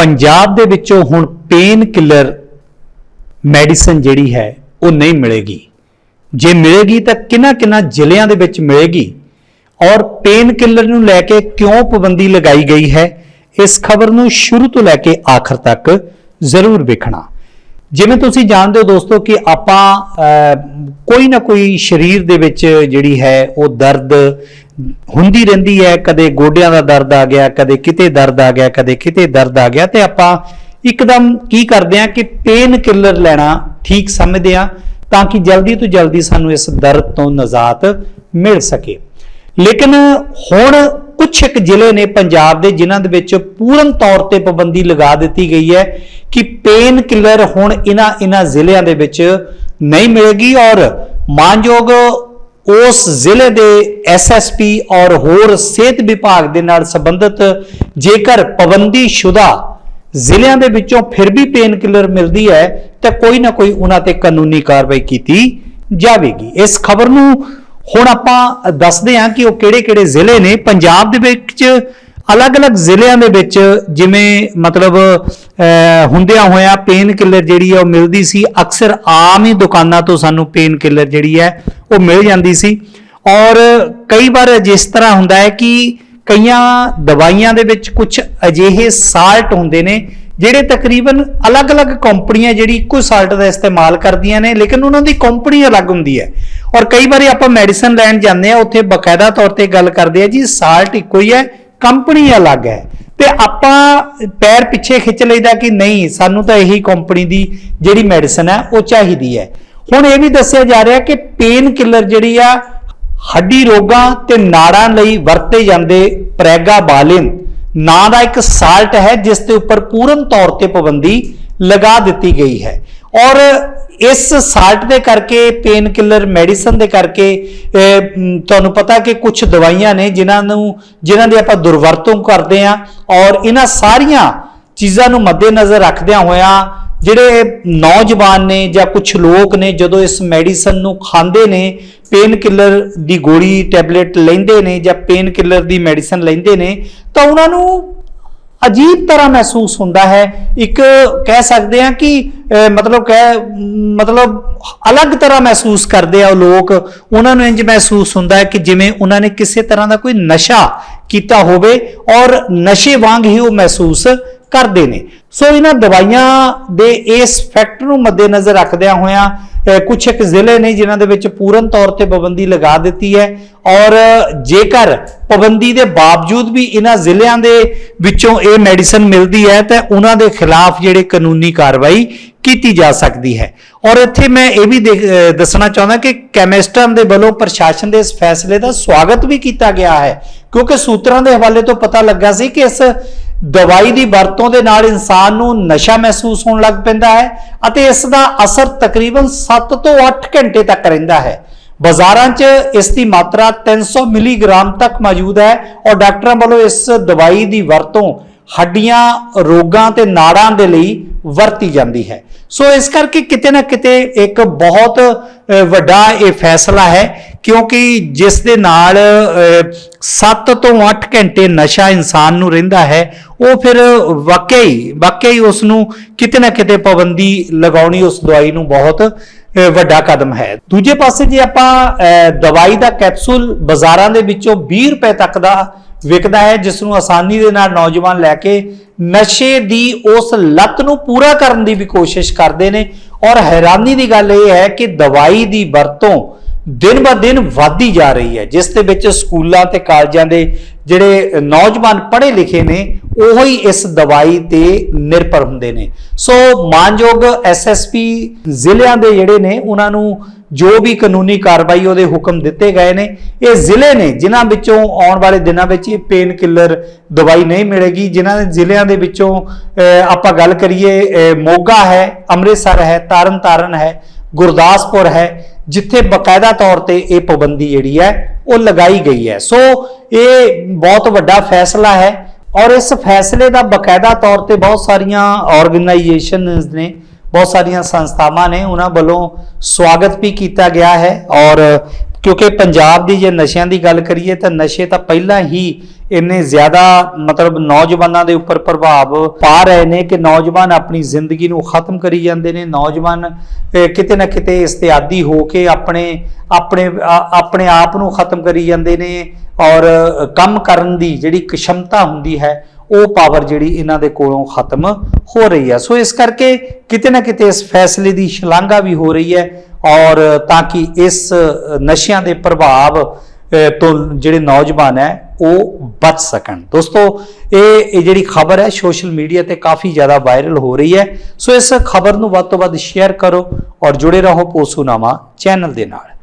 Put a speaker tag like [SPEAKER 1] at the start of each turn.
[SPEAKER 1] ਪੰਜਾਬ ਦੇ ਵਿੱਚੋਂ ਹੁਣ ਪੇਨ ਕਿਲਰ ਮੈਡੀਸਨ ਜਿਹੜੀ ਹੈ, ਉਹ ਨਹੀਂ ਮਿਲੇਗੀ। ਜੇ ਮਿਲੇਗੀ ਤਾਂ ਕਿੰਨਾ ਕਿੰਨਾ ਜ਼ਿਲ੍ਹਿਆਂ ਦੇ ਵਿੱਚ ਮਿਲੇਗੀ। ਔਰ ਪੇਨ ਕਿਲਰ ਨੂੰ ਲੈ ਕੇ ਕਿਉਂ ਪਾਬੰਦੀ ਲਗਾਈ ਗਈ ਹੈ, ਇਸ ਖਬਰ ਨੂੰ ਸ਼ੁਰੂ ਤੋਂ ਲੈ ਕੇ ਆਖਰ ਤੱਕ ਜ਼ਰੂਰ ਵੇਖਣਾ। ਜਿਵੇਂ ਤੁਸੀਂ ਜਾਣਦੇ ਹੋ ਦੋਸਤੋ ਕਿ ਆਪਾਂ ਕੋਈ ਨਾ ਕੋਈ ਸਰੀਰ ਦੇ ਵਿੱਚ ਜਿਹੜੀ ਹੈ, ਉਹ ਦਰਦ ਹੁੰਦੀ ਰਹਿੰਦੀ ਹੈ। ਕਦੇ ਗੋਡਿਆਂ ਦਾ ਦਰਦ ਆ ਗਿਆ, ਕਦੇ ਕਿਤੇ ਦਰਦ ਆ ਗਿਆ, ਕਦੇ ਕਿਤੇ ਦਰਦ ਆ ਗਿਆ। ਤੇ ਆਪਾਂ ਇੱਕਦਮ ਕੀ ਕਰਦੇ ਆ ਕਿ ਪੇਨ ਕਿਲਰ ਲੈਣਾ ਠੀਕ ਸਮਝਦੇ ਆ ਤਾਂ ਕਿ ਜਲਦੀ ਤੋਂ ਜਲਦੀ ਸਾਨੂੰ ਇਸ ਦਰਦ ਤੋਂ ਨਜਾਤ ਮਿਲ ਸਕੇ। ਲੇਕਿਨ ਹੁਣ ਕੁਝ ਇੱਕ ਜ਼ਿਲ੍ਹੇ ਨੇ ਪੰਜਾਬ ਦੇ ਜਿਨ੍ਹਾਂ ਦੇ ਵਿੱਚ ਪੂਰਨ ਤੌਰ ਤੇ ਪਾਬੰਦੀ ਲਗਾ ਦਿੱਤੀ ਗਈ ਹੈ ਕਿ ਪੇਨ ਕਿਲਰ ਹੁਣ ਇਹਨਾਂ ਇਹਨਾਂ ਜ਼ਿਲ੍ਹਿਆਂ ਦੇ ਵਿੱਚ ਨਹੀਂ ਮਿਲੇਗੀ ਔਰ ਮਾਨਯੋਗ ਉਸ ਜ਼ਿਲ੍ਹੇ ਦੇ ਐਸਐਸਪੀ ਔਰ ਹੋਰ ਸਿਹਤ ਵਿਭਾਗ ਦੇ ਨਾਲ ਸੰਬੰਧਿਤ ਜੇਕਰ ਪਾਬੰਦੀ ਸ਼ੁਦਾ ਜ਼ਿਲ੍ਹਿਆਂ ਦੇ ਵਿੱਚੋਂ ਫਿਰ ਵੀ ਪੇਨ ਕਿਲਰ ਮਿਲਦੀ ਹੈ ਤਾਂ ਕੋਈ ਨਾ ਕੋਈ ਉਹਨਾਂ ਤੇ ਕਾਨੂੰਨੀ ਕਾਰਵਾਈ ਕੀਤੀ ਜਾਵੇਗੀ। ਇਸ ਖਬਰ ਨੂੰ ਹੁਣ ਆਪਾਂ ਦੱਸਦੇ ਹਾਂ ਕਿ ਉਹ ਕਿਹੜੇ-ਕਿਹੜੇ ਜ਼ਿਲ੍ਹੇ ਨੇ। ਪੰਜਾਬ ਦੇ ਵਿੱਚ ਅਲੱਗ-ਅਲੱਗ ਜ਼ਿਲ੍ਹਿਆਂ ਦੇ ਵਿੱਚ ਜਿਵੇਂ ਮਤਲਬ ਹੁੰਦਿਆਂ ਹੋਇਆਂ ਪੇਨ ਕਿਲਰ ਜਿਹੜੀ ਆ ਉਹ ਮਿਲਦੀ ਸੀ। ਅਕਸਰ ਆਮ ਹੀ ਦੁਕਾਨਾਂ ਤੋਂ ਸਾਨੂੰ ਪੇਨ ਕਿਲਰ ਜਿਹੜੀ ਹੈ ਉਹ ਮਿਲ ਜਾਂਦੀ ਸੀ। ਔਰ ਕਈ ਵਾਰ ਜਿਸ ਤਰ੍ਹਾਂ ਹੁੰਦਾ ਹੈ ਕਿ ਕਈਆਂ ਦਵਾਈਆਂ ਦੇ ਵਿੱਚ ਕੁਝ ਅਜਿਹੇ ਸਾਲਟ ਹੁੰਦੇ ਨੇ ਜਿਹੜੇ ਤਕਰੀਬਨ ਅਲੱਗ-ਅਲੱਗ ਕੰਪਨੀਆਂ ਜਿਹੜੀ ਇੱਕੋ ਸਾਲਟ ਦਾ ਇਸਤੇਮਾਲ ਕਰਦੀਆਂ ਨੇ, ਲੇਕਿਨ ਉਹਨਾਂ ਦੀ ਕੰਪਨੀ ਅਲੱਗ ਹੁੰਦੀ ਹੈ। ਔਰ ਕਈ ਵਾਰੀ ਆਪਾਂ ਮੈਡੀਸਨ ਲੈਣ ਜਾਂਦੇ ਆ ਉੱਥੇ ਬਕਾਇਦਾ ਤੌਰ ਤੇ ਗੱਲ ਕਰਦੇ ਆ, ਜੀ ਸਾਲਟ ਇੱਕੋ ਹੀ ਹੈ, ਕੰਪਨੀ ਅਲੱਗ ਹੈ। ਤੇ ਆਪਾਂ ਪੈਰ ਪਿੱਛੇ ਖਿੱਚ ਲਈਦਾ ਕਿ ਨਹੀਂ, ਸਾਨੂੰ ਤਾਂ ਇਹੀ ਕੰਪਨੀ ਦੀ ਜਿਹੜੀ ਮੈਡੀਸਨ ਹੈ, ਉਹ ਚਾਹੀਦੀ ਹੈ। ਹੁਣ ਇਹ ਵੀ ਦੱਸਿਆ ਜਾ ਰਿਹਾ ਕਿ ਪੇਨ ਕਿਲਰ ਜਿਹੜੀ ਆ, ਹੱਡੀ ਰੋਗਾਂ ਤੇ ਨਾੜਾਂ ਲਈ ਵਰਤੇ ਜਾਂਦੇ ਪ੍ਰੈਗਾ ਬਾਲਿਨ ਨਾਂ ਦਾ ਇੱਕ ਸਾਲਟ ਹੈ, ਜਿਸ ਦੇ ਉੱਪਰ ਪੂਰਨ ਤੌਰ ਤੇ ਪਾਬੰਦੀ ਲਗਾ ਦਿੱਤੀ ਗਈ ਹੈ। ਔਰ ਇਸ ਸਾਲਟ ਦੇ ਕਰਕੇ, ਪੇਨ ਕਿਲਰ ਮੈਡੀਸਨ ਦੇ ਕਰਕੇ ਤੁਹਾਨੂੰ ਪਤਾ ਕਿ ਕੁਝ ਦਵਾਈਆਂ ਨੇ ਜਿਨ੍ਹਾਂ ਨੂੰ, ਜਿਨ੍ਹਾਂ ਦੀ ਆਪਾਂ ਦੁਰਵਰਤੋਂ ਕਰਦੇ ਆ ਔਰ ਇਹਨਾਂ ਸਾਰੀਆਂ ਚੀਜ਼ਾਂ ਨੂੰ ਮੱਦੇਨਜ਼ਰ ਰੱਖਦਿਆਂ ਹੋਇਆਂ ਜਿਹੜੇ ਨੌਜਵਾਨ ਨੇ ਜਾਂ ਕੁਝ ਲੋਕ ਨੇ ਜਦੋਂ ਇਸ ਮੈਡੀਸਨ ਨੂੰ ਖਾਂਦੇ ਨੇ ਪੇਨ ਕਿਲਰ ਦੀ ਗੋਲੀ ਟੈਬਲੇਟ ਲੈਂਦੇ ਨੇ ਜਾਂ ਪੇਨ ਕਿਲਰ ਦੀ ਮੈਡੀਸਨ ਲੈਂਦੇ ਨੇ, ਤਾਂ ਉਹਨਾਂ ਨੂੰ ਅਜੀਬ ਤਰ੍ਹਾਂ ਮਹਿਸੂਸ ਹੁੰਦਾ ਹੈ। ਇੱਕ ਕਹਿ ਸਕਦੇ ਆ ਕਿ ਮਤਲਬ ਕਹਿ, ਮਤਲਬ ਅਲੱਗ ਤਰ੍ਹਾਂ ਮਹਿਸੂਸ ਕਰਦੇ ਆ ਉਹ ਲੋਕ। ਉਹਨਾਂ ਨੂੰ ਇੰਜ ਮਹਿਸੂਸ ਹੁੰਦਾ ਹੈ ਕਿ ਜਿਵੇਂ ਉਹਨਾਂ ਨੇ ਕਿਸੇ ਤਰ੍ਹਾਂ ਦਾ ਕੋਈ ਨਸ਼ਾ ਕੀਤਾ ਹੋਵੇ ਔਰ ਨਸ਼ੇ ਵਾਂਗ ਹੀ ਉਹ ਮਹਿਸੂਸ ਕਰਦੇ ਨੇ। ਸੋ ਇਹਨਾਂ ਦਵਾਈਆਂ ਦੇ ਇਸ ਫੈਕਟ ਨੂੰ ਮੱਦੇਨਜ਼ਰ ਰੱਖਦਿਆਂ ਹੋਇਆਂ ਅਹ, ਕੁਝ ਇੱਕ ਜ਼ਿਲ੍ਹੇ ਨੇ ਜਿਨ੍ਹਾਂ ਦੇ ਵਿੱਚ ਪੂਰਨ ਤੌਰ ਤੇ ਪਾਬੰਦੀ ਲਗਾ ਦਿੱਤੀ ਹੈ ਔਰ ਜੇਕਰ ਪਾਬੰਦੀ ਦੇ ਬਾਵਜੂਦ ਵੀ ਇਹਨਾਂ ਜ਼ਿਲ੍ਹਿਆਂ ਦੇ ਵਿੱਚੋਂ ਇਹ ਮੈਡੀਸਨ ਮਿਲਦੀ ਹੈ ਤਾਂ ਉਹਨਾਂ ਦੇ ਖਿਲਾਫ ਜਿਹੜੇ ਕਾਨੂੰਨੀ ਕਾਰਵਾਈ ਕੀਤੀ ਜਾ ਸਕਦੀ ਹੈ। ਔਰ ਇੱਥੇ ਮੈਂ ਇਹ ਵੀ ਦੇਖ- ਦੱਸਣਾ ਚਾਹੁੰਦਾ ਕਿ ਕੈਮਿਸਟਾਂ ਦੇ ਵੱਲੋਂ ਪ੍ਰਸ਼ਾਸਨ ਦੇ ਇਸ ਫੈਸਲੇ ਦਾ ਸਵਾਗਤ ਵੀ ਕੀਤਾ ਗਿਆ ਹੈ ਕਿਉਂਕਿ ਸੂਤਰਾਂ ਦੇ ਹਵਾਲੇ ਤੋਂ ਪਤਾ ਲੱਗਾ ਸੀ ਕਿ ਇਸ ਦਵਾਈ ਦੀ ਵਰਤੋਂ ਦੇ ਨਾਲ ਇਨਸਾਨ ਨੂੰ ਨਸ਼ਾ ਮਹਿਸੂਸ ਹੋਣ ਲੱਗ ਪੈਂਦਾ ਹੈ ਅਤੇ ਇਸ ਦਾ ਅਸਰ ਤਕਰੀਬਨ 7 ਤੋਂ 8 ਘੰਟੇ ਤੱਕ ਰਹਿੰਦਾ ਹੈ। ਬਾਜ਼ਾਰਾਂ 'ਚ ਇਸ ਦੀ ਮਾਤਰਾ 300 ਮਿਲੀਗ੍ਰਾਮ ਤੱਕ ਮੌਜੂਦ ਹੈ ਔਰ ਡਾਕਟਰਾਂ ਵੱਲੋਂ ਇਸ ਦਵਾਈ ਦੀ ਵਰਤੋਂ ਹੱਡੀਆਂ, ਰੋਗਾਂ ਤੇ ਨਾੜਾਂ ਦੇ ਲਈ ਵਰਤੀ ਜਾਂਦੀ ਹੈ। ਸੋ ਇਸ ਕਰਕੇ ਕਿਤੇ ਨਾ ਕਿਤੇ ਇੱਕ ਬਹੁਤ ਵੱਡਾ ਇਹ ਫੈਸਲਾ ਹੈ ਕਿਉਂਕਿ ਜਿਸ ਦੇ ਨਾਲ 7 ਤੋਂ 8 ਘੰਟੇ ਨਸ਼ਾ ਇਨਸਾਨ ਨੂੰ ਰਹਿੰਦਾ ਹੈ, ਉਹ ਫਿਰ ਵਾਕਿਆ ਹੀ ਵਾਕਿਆ ਹੀ ਉਸ ਨੂੰ ਕਿਤੇ ਨਾ ਕਿਤੇ ਪਾਬੰਦੀ ਲਗਾਉਣੀ ਉਸ ਦਵਾਈ ਨੂੰ ਬਹੁਤ ਵੱਡਾ ਕਦਮ ਹੈ। ਦੂਜੇ ਪਾਸੇ ਜੇ ਆਪਾਂ ਦਵਾਈ ਦਾ ਕੈਪਸੂਲ ਬਾਜ਼ਾਰਾਂ ਦੇ ਵਿੱਚੋਂ 20 ਰੁਪਏ ਤੱਕ ਦਾ ਵਿਕਦਾ ਹੈ, ਜਿਸ ਨੂੰ ਆਸਾਨੀ ਦੇ ਨਾਲ ਨੌਜਵਾਨ ਲੈ ਕੇ ਨਸ਼ੇ ਦੀ ਉਸ ਲੱਤ ਨੂੰ ਪੂਰਾ ਕਰਨ ਦੀ ਵੀ ਕੋਸ਼ਿਸ਼ ਕਰਦੇ ਨੇ, ਔਰ ਹੈਰਾਨੀ ਦੀ ਗੱਲ ਇਹ ਹੈ ਕਿ ਦਵਾਈ ਦੀ ਵਰਤੋਂ ਦਿਨ ਬ ਦਿਨ ਵਧਦੀ ਜਾ ਰਹੀ ਹੈ, ਜਿਸ ਦੇ ਵਿੱਚ ਸਕੂਲਾਂ ਤੇ ਕਾਲਜਾਂ ਦੇ ਜਿਹੜੇ ਨੌਜਵਾਨ ਪੜ੍ਹੇ ਲਿਖੇ ਨੇ, ਉਹ ਹੀ ਇਸ ਦਵਾਈ ਤੇ ਨਿਰਭਰ ਹੁੰਦੇ ਨੇ। ਸੋ ਮਾਨਯੋਗ ਐਸਐਸਪੀ ਜ਼ਿਲ੍ਹਿਆਂ ਦੇ ਜਿਹੜੇ ਨੇ, ਉਹਨਾਂ ਨੂੰ ਜੋ ਵੀ ਕਾਨੂੰਨੀ ਕਾਰਵਾਈ ਉਹਦੇ ਹੁਕਮ ਦਿੱਤੇ ਗਏ ਨੇ, ਇਹ ਜ਼ਿਲ੍ਹੇ ਨੇ, ਜਿਨ੍ਹਾਂ ਵਿੱਚੋਂ ਆਉਣ ਵਾਲੇ ਦਿਨਾਂ ਵਿੱਚ ਇਹ ਪੇਨ ਕਿਲਰ ਦਵਾਈ ਨਹੀਂ ਮਿਲੇਗੀ, ਜਿਨ੍ਹਾਂ ਦੇ ਜ਼ਿਲ੍ਹਿਆਂ ਦੇ ਵਿੱਚੋਂ ਆਪਾਂ ਗੱਲ ਕਰੀਏ ਮੋਗਾ ਹੈ, ਅੰਮ੍ਰਿਤਸਰ ਹੈ ਤਰਨਤਾਰਨ ਹੈ ਗੁਰਦਾਸਪੁਰ ਹੈ, ਜਿੱਥੇ ਬਕਾਇਦਾ ਤੌਰ ਤੇ ਇਹ ਪਾਬੰਦੀ ਜਿਹੜੀ ਹੈ, ਉਹ ਲਗਾਈ ਗਈ ਹੈ। ਸੋ ਇਹ ਬਹੁਤ ਵੱਡਾ ਫੈਸਲਾ ਹੈ ਔਰ ਇਸ ਫੈਸਲੇ ਦਾ ਬਕਾਇਦਾ ਤੌਰ ਤੇ ਬਹੁਤ ਸਾਰੀਆਂ ਆਰਗੇਨਾਈਜੇਸ਼ਨਸ ਨੇ, ਬਹੁਤ ਸਾਰੀਆਂ ਸੰਸਥਾਵਾਂ ਨੇ, ਉਹਨਾਂ ਵੱਲੋਂ ਸਵਾਗਤ ਵੀ ਕੀਤਾ ਗਿਆ ਹੈ ਔਰ ਕਿਉਂਕਿ ਪੰਜਾਬ ਦੀ ਜੇ ਨਸ਼ਿਆਂ ਦੀ ਗੱਲ ਕਰੀਏ ਤਾਂ ਨਸ਼ੇ ਤਾਂ ਪਹਿਲਾਂ ਹੀ ਇੰਨੇ ਜ਼ਿਆਦਾ ਮਤਲਬ ਨੌਜਵਾਨਾਂ ਦੇ ਉੱਪਰ ਪ੍ਰਭਾਵ ਪਾ ਰਹੇ ਨੇ ਕਿ ਨੌਜਵਾਨ ਆਪਣੀ ਜ਼ਿੰਦਗੀ ਨੂੰ ਖਤਮ ਕਰੀ ਜਾਂਦੇ ਨੇ। ਨੌਜਵਾਨ ਕਿਤੇ ਨਾ ਕਿਤੇ ਇਸ਼ਤਿਆਦੀ ਹੋ ਕੇ ਆਪਣੇ ਆਪਣੇ ਆਪਣੇ ਆਪ ਨੂੰ ਖਤਮ ਕਰੀ ਜਾਂਦੇ ਨੇ ਔਰ ਕੰਮ ਕਰਨ ਦੀ ਜਿਹੜੀ ਕਸ਼ਮਤਾ ਹੁੰਦੀ ਹੈ ਉਹ ਪਾਵਰ ਜਿਹੜੀ ਇਹਨਾਂ ਦੇ ਕੋਲੋਂ ਖਤਮ ਹੋ ਰਹੀ ਹੈ। ਸੋ ਇਸ ਕਰਕੇ ਕਿਤੇ ਨਾ ਕਿਤੇ ਇਸ ਫੈਸਲੇ ਦੀ ਸ਼ਲਾਘਾ ਵੀ ਹੋ ਰਹੀ ਹੈ ਔਰ ਤਾਂ ਕਿ ਇਸ ਨਸ਼ਿਆਂ ਦੇ ਪ੍ਰਭਾਵ ਤੋਂ ਜਿਹੜੇ ਨੌਜਵਾਨ ਹੈ, ਉਹ ਬਚ ਸਕਣ। ਦੋਸਤੋ, ਇਹ ਜਿਹੜੀ ਖਬਰ ਹੈ ਸੋਸ਼ਲ ਮੀਡੀਆ ਤੇ ਕਾਫੀ ਜ਼ਿਆਦਾ ਵਾਇਰਲ ਹੋ ਰਹੀ ਹੈ। ਸੋ ਇਸ ਖਬਰ ਨੂੰ ਵੱਧ ਤੋਂ ਵੱਧ ਸ਼ੇਅਰ ਕਰੋ ਔਰ ਜੁੜੇ ਰਹੋ ਪੋਸੂਨਾਮਾ ਚੈਨਲ ਦੇ ਨਾਲ।